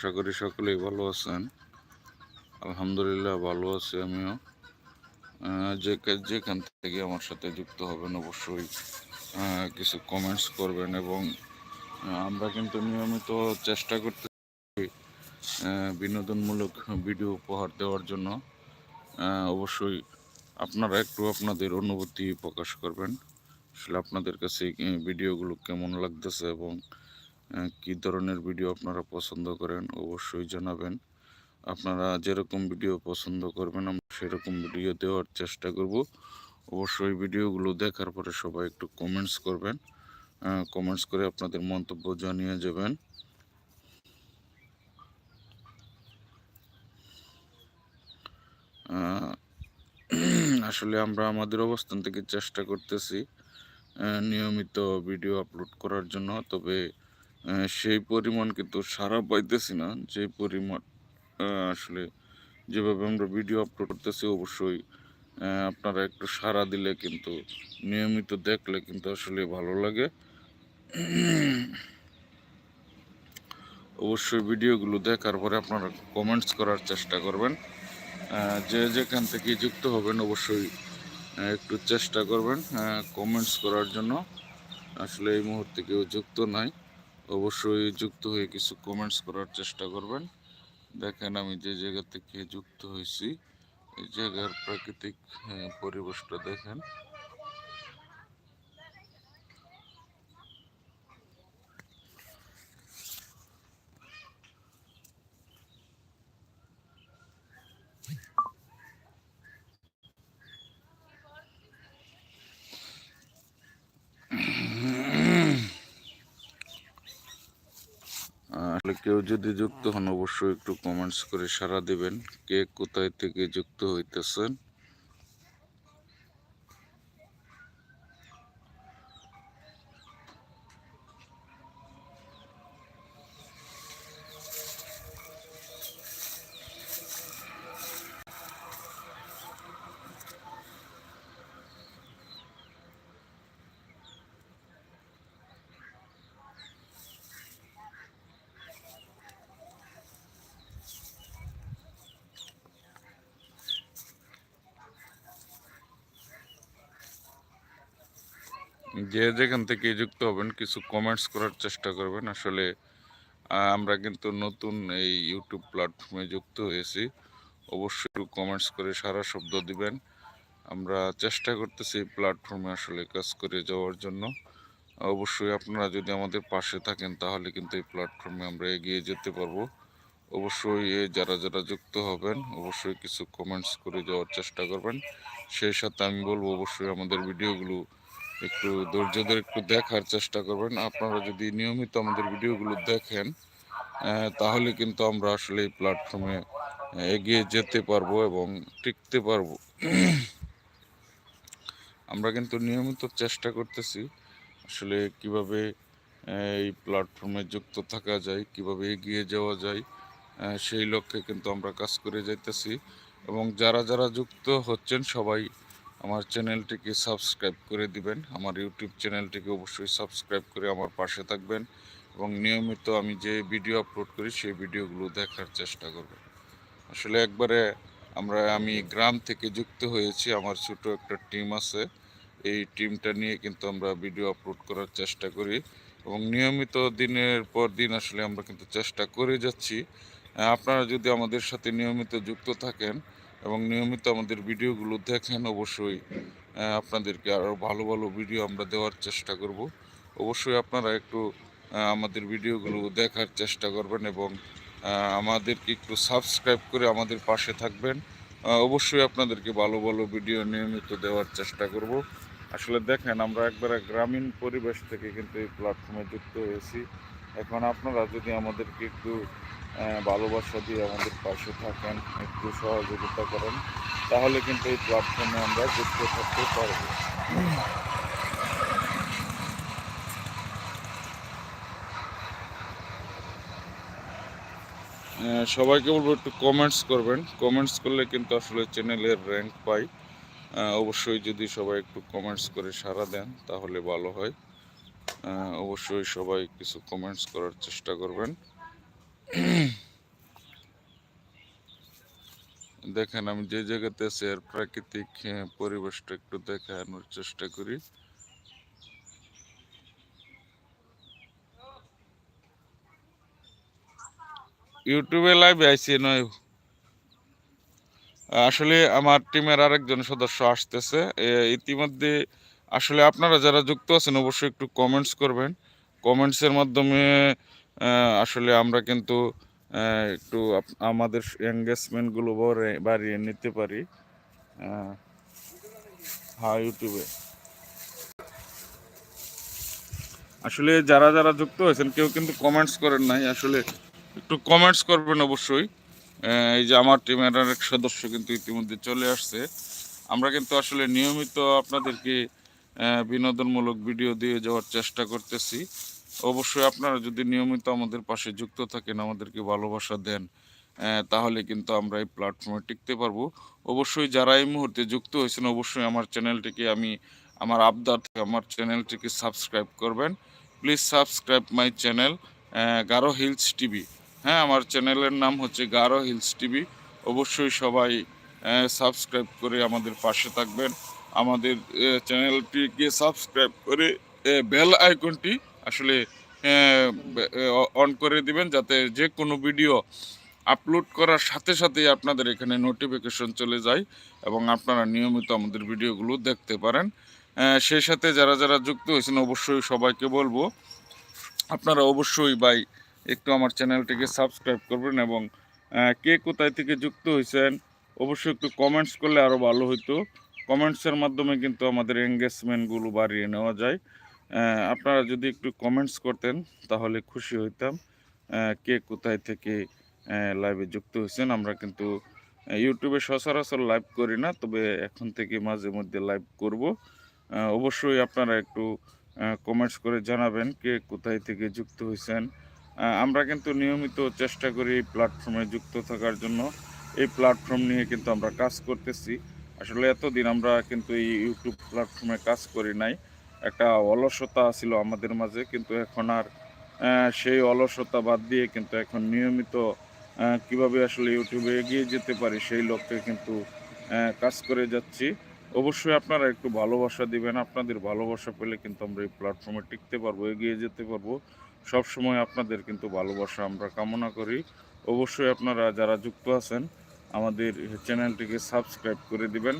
আশা করি সকলেই ভালো আছেন। আলহামদুলিল্লাহ ভালো আছি আমিও। যে যেখান থেকে আমার সাথে যুক্ত হবেন অবশ্যই কিছু কমেন্টস করবেন এবং আমরা কিন্তু নিয়মিত চেষ্টা করতে বিনোদনমূলক ভিডিও উপহার দেওয়ার জন্য। অবশ্যই আপনারা একটু আপনাদের অনুভূতি প্রকাশ করবেন। আসলে আপনাদের কাছে ভিডিওগুলো কেমন লাগতেছে এবং কি ধরনের ভিডিও আপনারা পছন্দ করেন অবশ্যই জানাবেন। আপনারা যেরকম ভিডিও পছন্দ করবেন, আমরা সেরকম ভিডিও দেওয়ার চেষ্টা করব। অবশ্যই ভিডিওগুলো দেখার পরে সবাই একটু কমেন্টস করবেন। কমেন্টস করে আপনাদের মন্তব্য জানিয়ে যাবেন। আসলে আমরা আমাদের অবস্থান থেকে চেষ্টা করতেছি নিয়মিত ভিডিও আপলোড করার জন্য। তবে সেই পরিমাণ কিন্তু সারা পাইতেছি না। যে পরিমাণ আসলে যেভাবে আমরা ভিডিও আপলোড করতেছি অবশ্যই আপনারা একটু সাড়া দিলে কিন্তু, নিয়মিত দেখলে কিন্তু আসলে ভালো লাগে। অবশ্যই ভিডিওগুলো দেখার পরে আপনারা কমেন্টস করার চেষ্টা করবেন। যে যেখান থেকে যুক্ত হবেন অবশ্যই একটু চেষ্টা করবেন কমেন্টস করার জন্য। আসলে এই মুহূর্তে কেউ যুক্ত নাই। অবশ্যই যুক্ত হয়ে কিছু কমেন্টস করার চেষ্টা করবেন। দেখেন আমি যে জায়গা থেকে যুক্ত হয়েছি, এই জায়গার প্রাকৃতিক পরিবেশটা দেখেন আসলে কেউ যদি যুক্ত হন, অবশ্যই একটু কমেন্টস করে সারা দিবেন, কে কোথায় থেকে যুক্ত হইতেছেন। যে যেখান থেকে যুক্ত হবেন, কিছু কমেন্টস করার চেষ্টা করবেন। আসলে আমরা কিন্তু নতুন এই ইউটিউব প্ল্যাটফর্মে যুক্ত হয়েছি। অবশ্যই কমেন্টস করে সারা শব্দ দিবেন। আমরা চেষ্টা করতেছি প্ল্যাটফর্মে আসলে কাজ করে যাওয়ার জন্য। অবশ্যই আপনারা যদি আমাদের পাশে থাকেন, তাহলে কিন্তু এই প্ল্যাটফর্মে আমরা এগিয়ে যেতে পারব। অবশ্যই যারা যারা যুক্ত হবেন, অবশ্যই কিছু কমেন্টস করে যাওয়ার চেষ্টা করবেন। সেই সাথে আমি বলব, অবশ্যই আমাদের ভিডিওগুলো একটু ধৈর্য ধরে একটু দেখার চেষ্টা করবেন। আপনারা যদি নিয়মিত আমাদের ভিডিওগুলো দেখেন তাহলে কিন্তু আমরা আসলে এই প্ল্যাটফর্মে এগিয়ে যেতে পারব এবং টিকতে পারব। আমরা কিন্তু নিয়মিত চেষ্টা করতেছি আসলে কীভাবে এই প্ল্যাটফর্মে যুক্ত থাকা যায়, কীভাবে এগিয়ে যাওয়া যায় সেই লক্ষ্যে কিন্তু আমরা কাজ করে যাইতেছি। এবং যারা যারা যুক্ত হচ্ছেন সবাই আমার চ্যানেলটিকে সাবস্ক্রাইব করে দিবেন। আমার ইউটিউব চ্যানেলটিকে অবশ্যই সাবস্ক্রাইব করে আমার পাশে থাকবেন এবং নিয়মিত আমি যে ভিডিও আপলোড করি, সেই ভিডিওগুলো দেখার চেষ্টা করবেন। আসলে একবারে আমরা, আমি গ্রাম থেকে যুক্ত হয়েছি, আমার ছোট একটা টিম আছে। এই টিমটা নিয়ে কিন্তু আমরা ভিডিও আপলোড করার চেষ্টা করি এবং নিয়মিত দিনের পর দিন আসলে আমরা কিন্তু চেষ্টা করে যাচ্ছি। আপনারা যদি আমাদের সাথে নিয়মিত যুক্ত থাকেন এবং নিয়মিত আমাদের ভিডিওগুলো দেখেন অবশ্যই আপনাদেরকে আরও ভালো ভালো ভিডিও আমরা দেওয়ার চেষ্টা করব। অবশ্যই আপনারা একটু আমাদের ভিডিওগুলো দেখার চেষ্টা করবেন এবং আমাদেরকে একটু সাবস্ক্রাইব করে আমাদের পাশে থাকবেন। অবশ্যই আপনাদেরকে ভালো ভালো ভিডিও নিয়মিত দেওয়ার চেষ্টা করব। আসলে দেখেন, আমরা একবারে গ্রামীণ পরিবেশ থেকে কিন্তু এই প্ল্যাটফর্মে যুক্ত হয়েছি। এখন আপনারা যদি আমাদেরকে একটু ভালোবাসা দিয়ে আমাদের পাশে থাকেন, একটু সহযোগিতা করেন, তাহলে কিন্তু এই প্ল্যাটফর্মে আমরা যুক্ত থাকতে পারব। সবাইকে বলব একটু কমেন্টস করবেন। কমেন্টস করলে কিন্তু আসলে চ্যানেলের র্যাঙ্ক পাই। অবশ্যই যদি সবাই একটু কমেন্টস করে সাড়া দেন, তাহলে ভালো হয়। অবশ্যই সবাই কিছু কমেন্টস করার চেষ্টা করবেন। দেখেন, আমি যে জায়গাতে আছি আর প্রাকৃতিক পরিবেশটা একটু দেখানোর চেষ্টা করি। ইউটিউবে লাইভে আইছি, নয়। আসলে আমার টিমের আরেকজন সদস্য আসতেছে। ইতিমধ্যে, আসলে আপনারা যারা যুক্ত আছেন, অবশ্যই একটু কমেন্টস করবেন। কমেন্টসের মাধ্যমে আসলে আমরা কিন্তু একটু আমাদের এঙ্গেজমেন্টগুলো বাড়িয়ে নিতে পারি। হ্যাঁ ইউটিউবে। আসলে যারা যারা যুক্ত হয়েছেন, কেউ কিন্তু কমেন্টস করেন নাই। আসলে একটু কমেন্টস করবেন অবশ্যই। এই যে আমার টিমের আরেক সদস্য কিন্তু ইতিমধ্যে চলে আসছে। আমরা কিন্তু আসলে নিয়মিত আপনাদেরকে বিনোদনমূলক ভিডিও দিয়ে যাওয়ার চেষ্টা করতেছি। অবশ্যই আপনারা যদি নিয়মিত আমাদের পাশে যুক্ত থাকেন, আমাদেরকে ভালোবাসা দেন তাহলে কিন্তু আমরা এই প্ল্যাটফর্মে টিকতে পারব। অবশ্যই যারা এই মুহূর্তে যুক্ত হয়েছেন, অবশ্যই আমার চ্যানেলটিকে আমি, আমার আবদার থেকে আমার চ্যানেলটিকে সাবস্ক্রাইব করবেন। Please subscribe my channel Garo Hills TV. হ্যাঁ আমার চ্যানেলের নাম হচ্ছে গারো হিলস টিভি। অবশ্যই সবাই সাবস্ক্রাইব করে আমাদের পাশে থাকবেন। আমাদের চ্যানেলটিকে সাবস্ক্রাইব করে বেল আইকনটি আসলে অন করে দিবেন যাতে যে কোনো ভিডিও আপলোড করার সাথে সাথেই আপনাদের এখানে নোটিফিকেশন চলে যায় এবং আপনারা নিয়মিত আমাদের ভিডিওগুলো দেখতে পারেন। সেই সাথে যারা যারা যুক্ত হয়েছেন অবশ্যই সবাইকে বলব, আপনারা অবশ্যই ভাই একটু আমার চ্যানেলটিকে সাবস্ক্রাইব করবেন এবং কে কোথায় থেকে যুক্ত হয়েছেন অবশ্যই একটু কমেন্টস করলে আরও ভালো হতো কমেন্টসের মাধ্যমে কিন্তু আমাদের এঙ্গেজমেন্টগুলো বাড়িয়ে নেওয়া যায়। আপনারা যদি একটু কমেন্টস করতেন, তাহলে খুশি হইতাম। কে কোথায় থেকে লাইভে যুক্ত হয়েছেন, আমরা কিন্তু ইউটিউবে সচরাচর লাইভ করি না, তবে এখন থেকে মাঝে মধ্যে লাইভ করব। অবশ্যই আপনারা একটু কমেন্টস করে জানাবেন, কে কোথায় থেকে যুক্ত হয়েছেন। আমরা কিন্তু নিয়মিত চেষ্টা করি এই প্ল্যাটফর্মে যুক্ত থাকার জন্য। এই প্ল্যাটফর্ম নিয়ে কিন্তু আমরা কাজ করতেছি। আসলে এতদিন আমরা কিন্তু এই ইউটিউব প্ল্যাটফর্মে কাজ করি নাই। একটা অলসতা ছিল আমাদের মাঝে, কিন্তু এখন আর সেই অলসতা বাদ দিয়ে কিন্তু এখন নিয়মিত কীভাবে আসলে ইউটিউবে এগিয়ে যেতে পারি সেই লক্ষ্যে কিন্তু কাজ করে যাচ্ছি। অবশ্যই আপনারা একটু ভালোবাসা দিবেন, আপনাদের ভালোবাসা পেলে কিন্তু আমরা এই প্ল্যাটফর্মে টিকতে পারব, এগিয়ে যেতে পারব। সব সময় আপনাদের কিন্তু ভালোবাসা আমরা কামনা করি। অবশ্যই আপনারা যারা যুক্ত আছেন, আমাদের চ্যানেলটিকে সাবস্ক্রাইব করে দিবেন।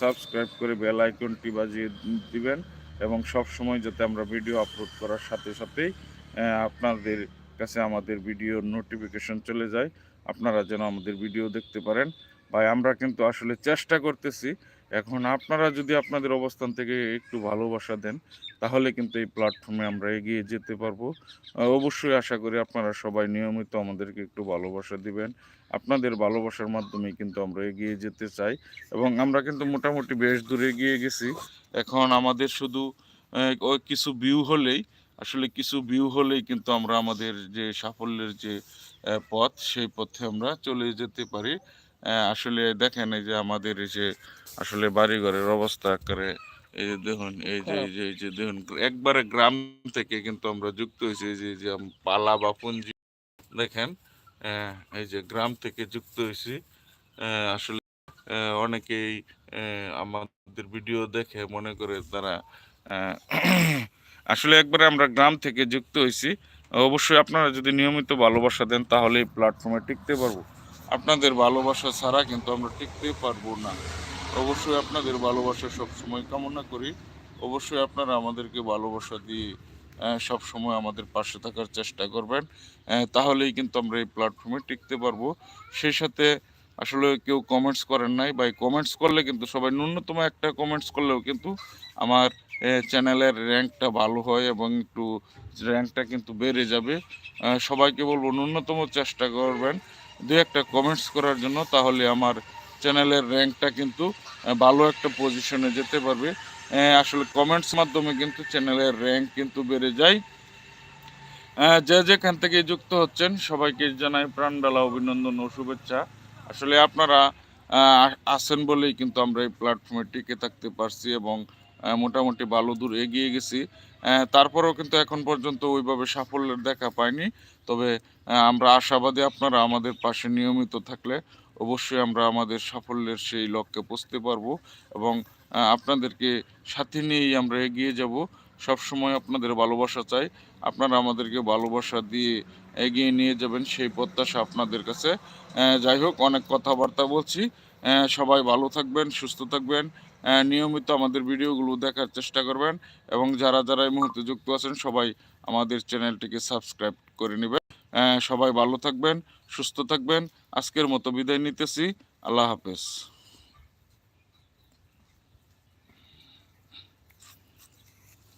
সাবস্ক্রাইব করে বেল আইকনটি বাজিয়ে দিবেন। এবং সব সময় যাতে আমরা ভিডিও আপলোড করার সাথে সাথেই আপনাদের কাছে আমাদের ভিডিওর নোটিফিকেশন চলে যায়। আপনারা যেন আমাদের ভিডিও দেখতে পারেন। ভাই, আমরা কিন্তু আসলে চেষ্টা করতেছি। এখন আপনারা যদি আপনাদের অবস্থান থেকে একটু ভালোবাসা দেন, তাহলে কিন্তু এই প্ল্যাটফর্মে আমরা এগিয়ে যেতে পারব। অবশ্যই আশা করি আপনারা সবাই নিয়মিত আমাদেরকে একটু ভালোবাসা দিবেন। আপনাদের ভালোবাসার মাধ্যমে কিন্তু আমরা এগিয়ে যেতে চাই এবং আমরা কিন্তু মোটামুটি বেশ দূরে এগিয়ে গেছি। এখন আমাদের শুধু কিছু ভিউ হলেই, আসলে কিছু ভিউ হলেই কিন্তু আমরা আমাদের যে সাফল্যের যে পথ, সেই পথে আমরা চলে যেতে পারি। আসলে দেখেন এই যে আমাদের এই যে, আসলে বাড়িঘরের অবস্থা করে এই যে দেখুন, এই যে এই যে এই যে দেখুন, একবারে গ্রাম থেকে কিন্তু আমরা যুক্ত হয়েছি। এই যে পালা বা পুঞ্জি, দেখেন এই যে গ্রাম থেকে যুক্ত হয়েছি আসলে অনেকেই আমাদের ভিডিও দেখে মনে করে তারা আসলে একবারে আমরা গ্রাম থেকে যুক্ত হয়েছি। অবশ্যই আপনারা যদি নিয়মিত ভালোবাসা দেন, তাহলে এই প্ল্যাটফর্মে টিকতে পারব। আপনাদের ভালোবাসা ছাড়া কিন্তু আমরা টিকতে পারব না। অবশ্যই আপনাদের ভালোবাসা সব সময় কামনা করি। অবশ্যই আপনারা আমাদেরকে ভালোবাসা দিয়ে সব সময় আমাদের পাশে থাকার চেষ্টা করবেন। তাহলেই কিন্তু আমরা এই প্ল্যাটফর্মে টিকতে পারব। সেই সাথে আসলে কেউ কমেন্টস করেন নাই বা কমেন্টস করলে কিন্তু সবাই, ন্যূনতম একটা কমেন্টস করলেও কিন্তু আমার চ্যানেলের র্যাঙ্কটা ভালো হয় এবং একটু র্যাঙ্কটা কিন্তু বেড়ে যাবে। সবাইকে বলব, ন্যূনতম চেষ্টা করবেন। দু একটা কমেন্টস করার জন্য, তাহলে আমার চ্যানেলের র্যাঙ্কটা কিন্তু ভালো একটা পজিশনে যেতে পারবে। আসলে কমেন্টস মাধ্যমে কিন্তু চ্যানেলের র্যাঙ্ক কিন্তু বেড়ে যায়। যে যেখান থেকে যুক্ত হচ্ছেন, সবাইকে জানাই প্রাণডালা অভিনন্দন ও শুভেচ্ছা। আসলে আপনারা আছেন বলেই কিন্তু আমরা এই প্ল্যাটফর্মে টিকে থাকতে পারছি এবং মোটামুটি ভালো দূর এগিয়ে গেছি। তারপরেও কিন্তু এখন পর্যন্ত ওইভাবে সাফল্যের দেখা পাইনি। তবে আমরা আশাবাদী আপনারা আমাদের পাশে নিয়মিত থাকলে অবশ্যই আমরা আমাদের সাফল্যের সেই লক্ষ্যে পৌঁছতে পারব এবং আপনাদেরকে সাথে নিয়েই আমরা এগিয়ে যাব। সব সময় আপনাদের ভালোবাসা চাই। আপনারা আমাদেরকে ভালোবাসা দিয়ে এগিয়ে নিয়ে যাবেন সেই প্রত্যাশা আপনাদের কাছে। যাই হোক, অনেক কথাবার্তা বলছি। সবাই ভালো থাকবেন, সুস্থ থাকবেন। নিয়মিত আমাদের ভিডিওগুলো দেখার চেষ্টা করবেন এবং যারা যারা এই মুহূর্তে যুক্ত আছেন, সবাই আমাদের চ্যানেলটিকে সাবস্ক্রাইব করে নেবেন। সবাই ভালো থাকবেন, সুস্থ থাকবেন। আজকের মতো বিদায় নিতেছি। আল্লাহ হাফেজ।